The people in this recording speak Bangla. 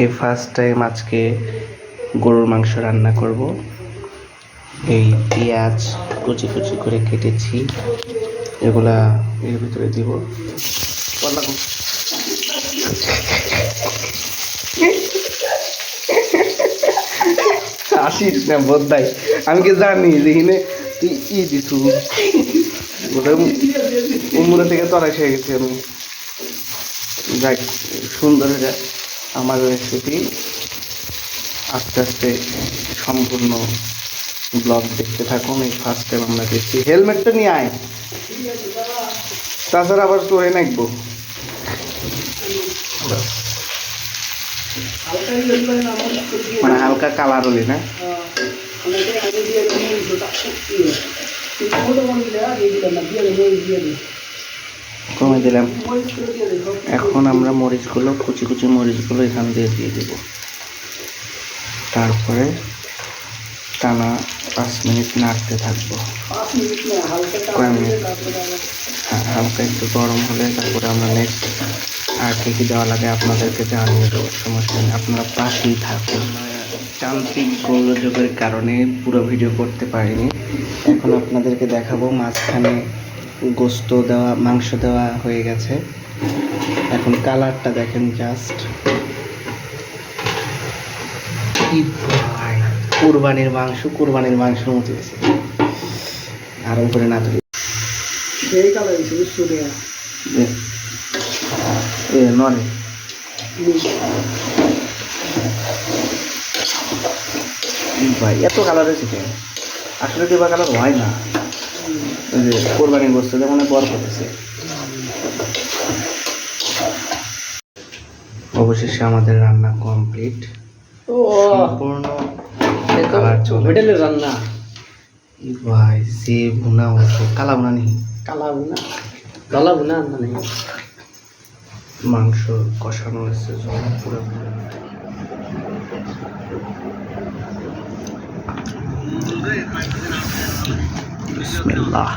এই ফার্স্ট টাইম আজকে গরুর মাংস রান্না করব। এই পেঁয়াজ কুচি কুচি করে কেটেছি। এগুলা এর ভিতরে দিব। আসিস না বোধাই আমি কি জানি যে এখানে তুই ই দিছু? ওটা উমরে থেকে তরাই হয়ে গেছি আমি। যাক, সুন্দর এটা। আমার রেসিপি আস্তে আস্তে সম্পূর্ণ ব্লগ দেখতে থাকুন, এই ফার্স্ট টাইম আমরা দেখছি। হেলমেটটা নিয়ে আয়। তাছাড়া আবার তোরে নাকবো। মানে হালকা কালার হলি না? কমে দিলাম। এখন আমরা মরিচগুলো কুচি কুচি মরিচগুলো এখান দিয়ে দিয়ে দেব। তারপরে টানা পাঁচ মিনিট নাড়তে থাকব। কয় মিনিট। হ্যাঁ, হালকা একটু গরম হলে তারপরে আমরা নেক্সট আর কী কী দেওয়া লাগে আপনাদেরকে জানিয়ে দেবো সমস্যা নেই। আপনারা পাশেই থাকুন। যান্ত্রিক গোলযোগের কারণে পুরো ভিডিও করতে পারিনি। এখন আপনাদেরকে দেখাবো মাঝখানে গোস্ত দেওয়া মাংস দেওয়া হয়ে গেছে। এখন কালারটা দেখেন জাস্ট কুরবানির মাংস কুরবানির মাংস মতো গেছে আর উপরে না তুলি সেই কালার হিসেবে চলে এ নরে। ভাই এত কালার হয়েছে আসলে এবার কালার হয় না। যে কোরবানির গোস্ত যেমন বর করতেছে অবশেষে আমাদের রান্না কমপ্লিট। ও সম্পূর্ণ কালার চলে হোটেলের রান্না। ভাই সে ভুনা হতো কালা ভুনা নেই? কালা বুনা কালা বুনা মানে মাংস কষানো হয়েছে জল পুরো। বিসমিল্লাহ